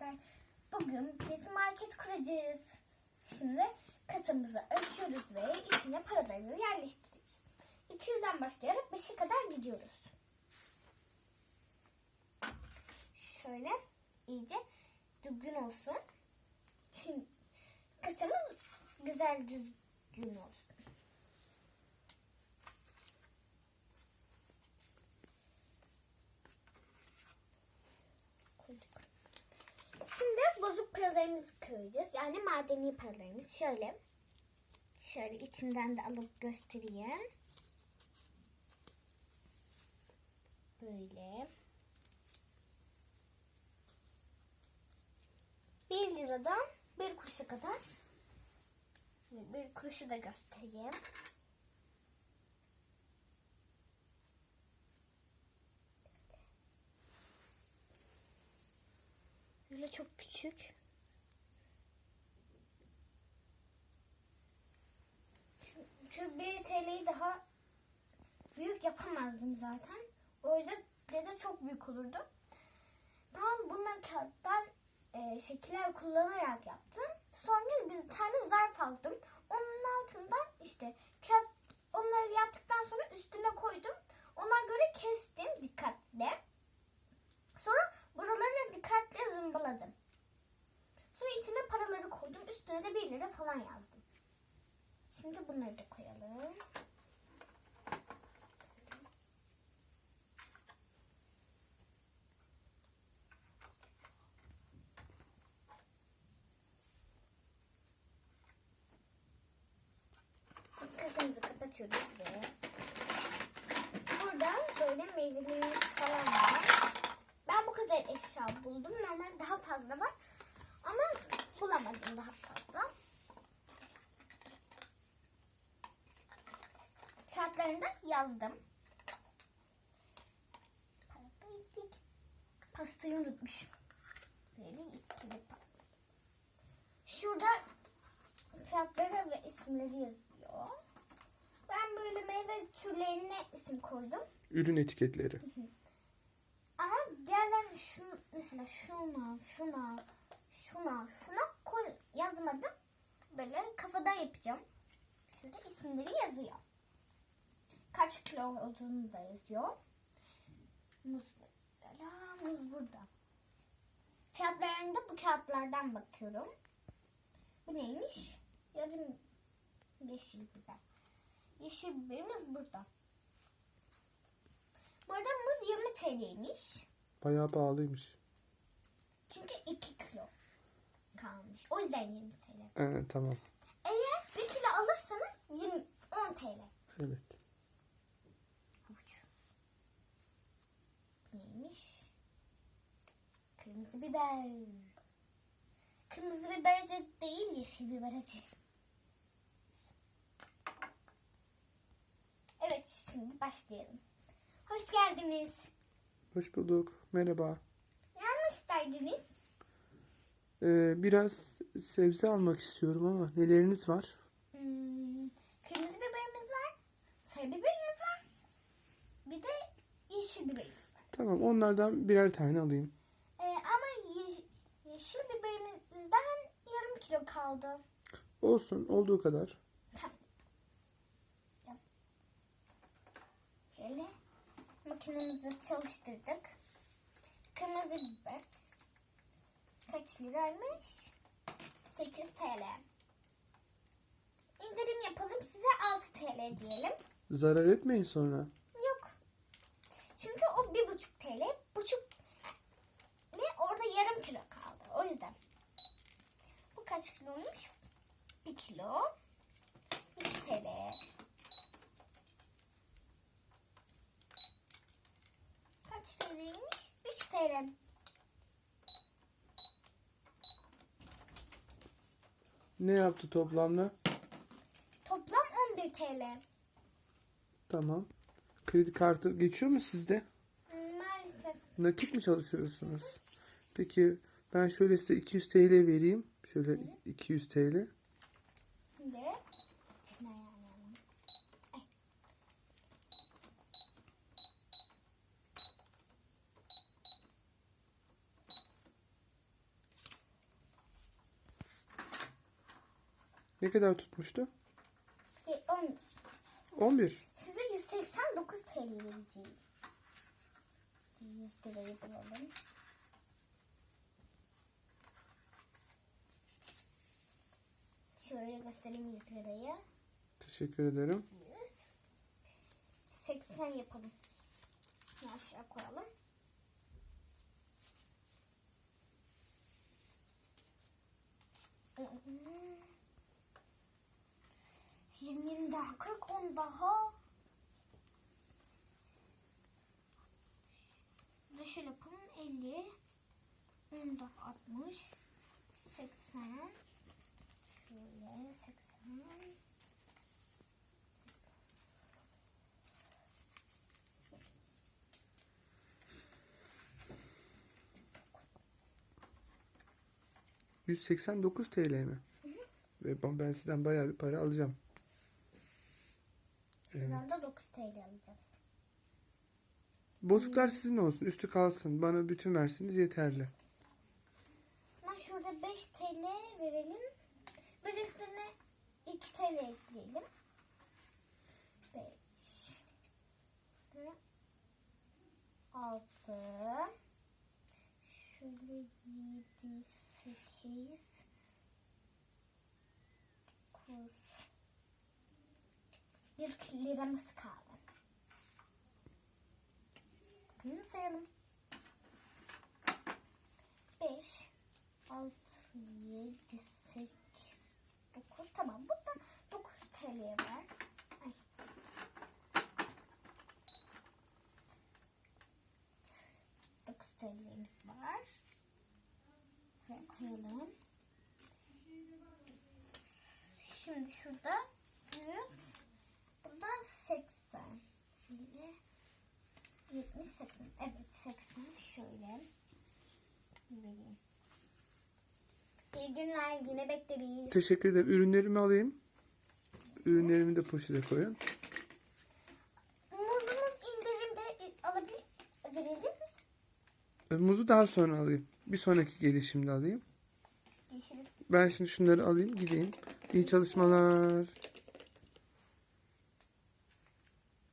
arkadaşlar. Bugün biz market kuracağız. Şimdi kasamızı açıyoruz ve içine paraları yerleştiriyoruz. 200'den başlayarak 5'e kadar gidiyoruz. Şöyle iyice düzgün olsun. Çünkü kasamız güzel düzgün olsun. koyduk. Şimdi bozuk paralarımızı koyacağız. Yani madeni paralarımız. Şöyle. Şöyle içinden de alıp göstereyim. Böyle. 1 liradan 1 kuruşa kadar. Bir kuruşu da göstereyim. Böyle çok küçük. Çünkü 1 TL'yi daha büyük yapamazdım zaten. O yüzden de çok büyük olurdu. Ben bunları kağıttan e, şekiller kullanarak yaptım. Sonra bir tane zarf aldım. Onun altından işte kağıt onları yaptıktan sonra üstüne koydum. Ona göre kestim dikkatle. Sonra buraları dikkatle zımbaladım. Sonra içine paraları koydum. Üstüne de 1 lira falan yazdım. Şimdi bunları da koyalım. Kasamızı kapatıyoruz ve burada böyle meyvelerimiz falan var. Ben bu kadar eşya buldum. Normal daha fazla var. Ama bulamadım daha Kağıtlarını da yazdım. Pastayı unutmuşum. Böyle ikili pasta. Şurada fiyatları ve isimleri yazıyor. Ben böyle meyve türlerine isim koydum. Ürün etiketleri. Ama diğerlerini şu, mesela şuna, şuna, şuna, şuna koy, yazmadım. Böyle kafadan yapacağım. Şurada isimleri yazıyor. Kaç kilo olduğunu da yazıyor. Muz mesela. Muz burada. Fiyatlarını da bu kağıtlardan bakıyorum. Bu neymiş? Yarım yeşil biber. Yeşil biberimiz burada. Bu arada muz 20 TL'ymiş. Bayağı pahalıymış. Çünkü 2 kilo kalmış. O yüzden 20 TL. Ee, tamam. Eğer 1 kilo alırsanız 20, 10 TL. Evet. Havuç. Neymiş? Kırmızı biber. Kırmızı biber acı değil, yeşil biber acı. Evet, şimdi başlayalım. Hoş geldiniz. Hoş bulduk. Merhaba. Ne almak isterdiniz? Ee, biraz sebze almak istiyorum ama neleriniz var? Hmm, kırmızı biberimiz var. Sarı biberimiz var. Bir de yeşil biberimiz var. Tamam onlardan birer tane alayım. Yeşil biberimizden yarım kilo kaldı. Olsun olduğu kadar. Tamam. Şöyle makinemizi çalıştırdık. Kırmızı biber. Kaç liraymış? 8 TL. İndirim yapalım size 6 TL diyelim. Zarar etmeyin sonra. Yok. Çünkü o bir buçuk TL. Buçuk ne orada yarım kilo. O yüzden. Bu kaç kiloymuş? Bir kilo. 2 TL. Kaç TL'ymiş? 3 TL. Ne yaptı toplamda? Toplam 11 TL. Tamam. Kredi kartı geçiyor mu sizde? Maalesef. Nakit mi çalışıyorsunuz? Peki ben şöyle size 200 TL vereyim. Şöyle 200 TL. Ne kadar tutmuştu? E, 11. 11. Size 189 TL vereceğim. 100 lirayı bulalım. Göstereyim 100 lirayı. Teşekkür ederim. 100. 80 yapalım. Bunu aşağı koyalım. Yirmi daha kırk on daha. De şöyle yapalım elli. On daha altmış. Seksen. Şöyle seksen. Hı. 189 TL mi? Ve ben ben sizden bayağı bir para alacağım. Evet. Da 9 TL alacağız. Bozuklar sizin olsun. Üstü kalsın. Bana bütün versiniz yeterli. Ben şurada 5 TL verelim. Bir üstüne 2 TL ekleyelim. 5 6 Şöyle 7 8 9 40 liramız kaldı. Bakın sayalım. 5 6 7 8 9 tamam burada 9 TL var. Ay. Dokuz TL'miz var. Buraya koyalım. Şimdi şurada 100 burada 80 Şöyle 70 80 evet 80 şöyle vereyim. İyi günler yine bekleriz. Teşekkür ederim. Ürünlerimi alayım. Ürünlerimi de poşete koyun. Muzumuz indirimde alabilir verelim. E, Muzu daha sonra alayım. Bir sonraki gelişimde alayım. Görüşürüz. Ben şimdi şunları alayım gideyim. İyi çalışmalar.